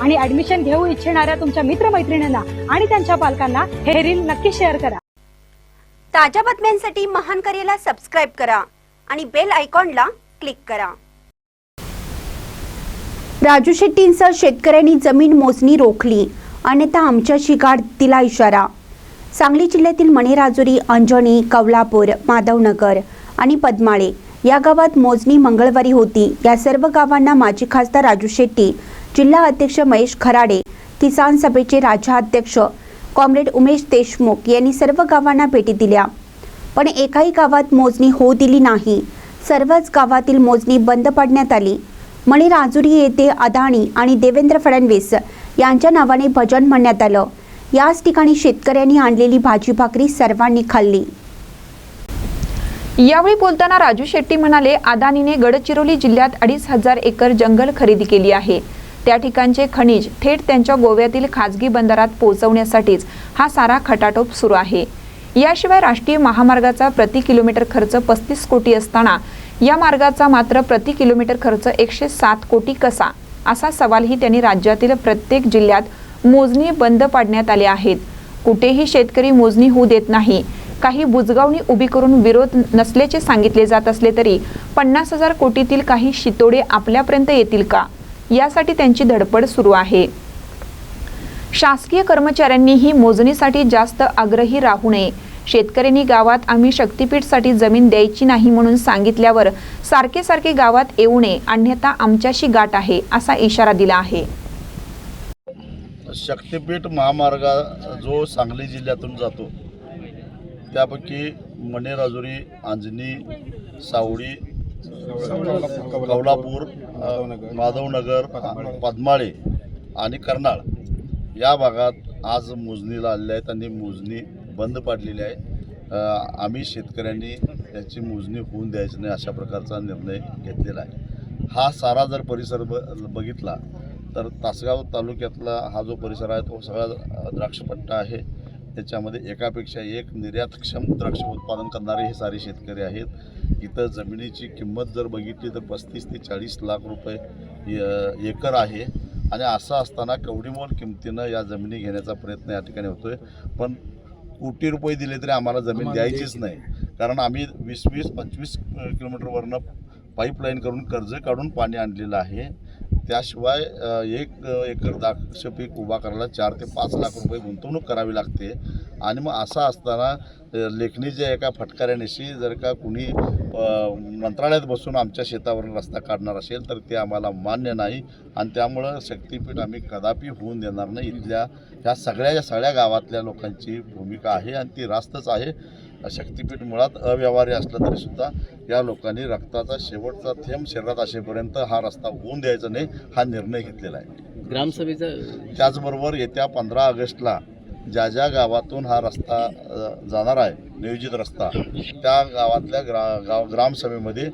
आणि ऍडमिशन घेऊ इच्छिणाऱ्या तुमच्या मित्रमैत्रिणींना आणि त्यांच्या पालकांना हे रील नक्की शेअर करा. ताज्या बातम्यांसाठी महान करेला सबस्क्राईब करा आणि बेल आयकॉनला क्लिक करा. राजू शेट्टींसह शेतकऱ्यांनी जमीन मोजणी रोखली. अन्यथा आमच्या शिकार दिला इशारा. सांगली जिल्ह्यातील मणेराजुरी अंजनी कवलापूर माधवनगर आणि पद्माळे या गावात मोजणी मंगळवारी होती. या सर्व गावांना माजी खासदार राजू शेट्टी जिल्हा अध्यक्ष महेश खराडे किसान सभेचे राज्याध्यक्ष कॉम्रेड उमेश देशमुख यांनी सर्व गावांना भेटी दिल्या. पण एकाही गावात मोजणी होऊ दिली नाही. सर्वच गावातील मोजणी बंद पाडण्यात आली. मणिराजुरी येथे अदाणी आणि देवेंद्र फडणवीस यांच्या नावाने भजन म्हणण्यात आलं. याच ठिकाणी शेतकऱ्यांनी आणलेली भाजी भाकरी सर्वांनी खाल्ली. यावेळी बोलताना राजू शेट्टी म्हणाले अदानीने गडचिरोली जिल्ह्यात अडीच हजार एकर जंगल खरेदी केली आहे. त्या ठिकाणचे खनिज थेट त्यांच्या गोव्यातील खाजगी बंदरात पोहोचवण्यासाठीच हा सारा खटाटोप सुरू आहे. याशिवाय राष्ट्रीय महामार्गाचा प्रति किलोमीटर खर्च पस्तीस कोटी असताना या मार्गाचा मात्र प्रति किलोमीटर खर्च एकशे सात कोटी कसा? असा सवालही त्यांनी राज्यातील प्रत्येक जिल्ह्यात मोजणी बंद पाडण्यात आले आहेत. कुठेही शेतकरी मोजणी होऊ देत नाही. काही बुजगावणी उभी करून विरोध नसल्याचे सांगितले जात असले तरी पन्नास हजार कोटीतील काही शितोडे आपल्यापर्यंत येतील का? यासाठी त्यांची धडपड सुरू आहे. शासकीय कर्मचाऱ्यांनीही मोजणीसाठी जास्त आग्रही राहू नये. शेतकऱ्यांनी गावात आम्ही शक्तीपीठसाठी जमीन द्यायची नाही म्हणून सांगितल्यावर सारखे सारखे गावात येऊ नये अन्यथा आमच्याशी गाठ आहे असा इशारा दिला आहे. शक्तीपीठ महामार्ग जो सांगली जिल्ह्यातून जातो त्यापैकी मणेराजुरी अंजनी सावडी कौलापूर माधवनगर पद्माळे आणि कर्नाळ या भागात आज मोजणीला आलेले आहेत आणि मोजणी बंद पाडलेली आहे. आम्ही शेतकऱ्यांनी याची मोजणी होऊन द्यायची नाही अशा प्रकारचा निर्णय घेतलेला आहे. हा सारा जर परिसर ब बघितला तर तासगाव तालुक्यातला हा जो परिसर आहे तो सगळा द्राक्षपट्टा आहे. त्याच्यामध्ये एकापेक्षा एक निर्यातक्षम द्राक्ष उत्पादन करणारे हे सारे शेतकरी आहेत. इथं जमिनीची किंमत जर बघितली तर पस्तीस ते चाळीस लाख रुपये य- एकर आहे. आणि असं असताना कवडीमोल किमतीनं या जमिनी घेण्याचा प्रयत्न या ठिकाणी होतोय. पण कोटी रुपये दिले तरी आम्हाला जमीन द्यायचीच नाही. कारण आम्ही वीस वीस पंचवीस किलोमीटरवरनं पाईपलाईन करून कर्ज काढून पाणी आणलेलं आहे. त्याशिवाय एक एकर द्राक्ष पीक उभा करायला चार ते पाच लाख रुपये गुंतवणूक करावी लागते. आणि मग असं असताना लेखणीच्या एका फटकाऱ्यानिशी जर का कुणी मंत्रालयात बसून आमच्या शेतावरून रस्ता काढणार असेल तर ते आम्हाला मान्य नाही आणि त्यामुळं शक्तीपीठ आम्ही कदापि होऊन देणार नाही. इथल्या ह्या सगळ्या या सगळ्या गावातल्या लोकांची भूमिका आहे आणि ती रास्तच आहे. शक्तीपीठ मुळात अव्यवहार्य असलं तरीसुद्धा या लोकांनी रक्ताचा शेवटचा थेंब शरीरात असेपर्यंत हा रस्ता होऊन द्यायचा नाही हा निर्णय घेतलेला आहे. ग्रामसभेचा त्याचबरोबर येत्या पंधरा ऑगस्टला ज्या ज्या गावातून हा रस्ता जाणार आहे नियोजित रस्ता त्या गावातल्या ग्रा गाव ग्रामसभेमध्ये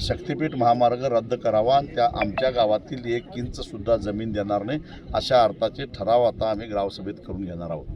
शक्तिपीठ शक्तीपीठ महामार्ग रद्द करावा आणि त्या आमच्या गावातील एक किंचसुद्धा जमीन देणार नाही अशा अर्थाचे ठराव आता आम्ही ग्रामसभेत करून घेणार आहोत.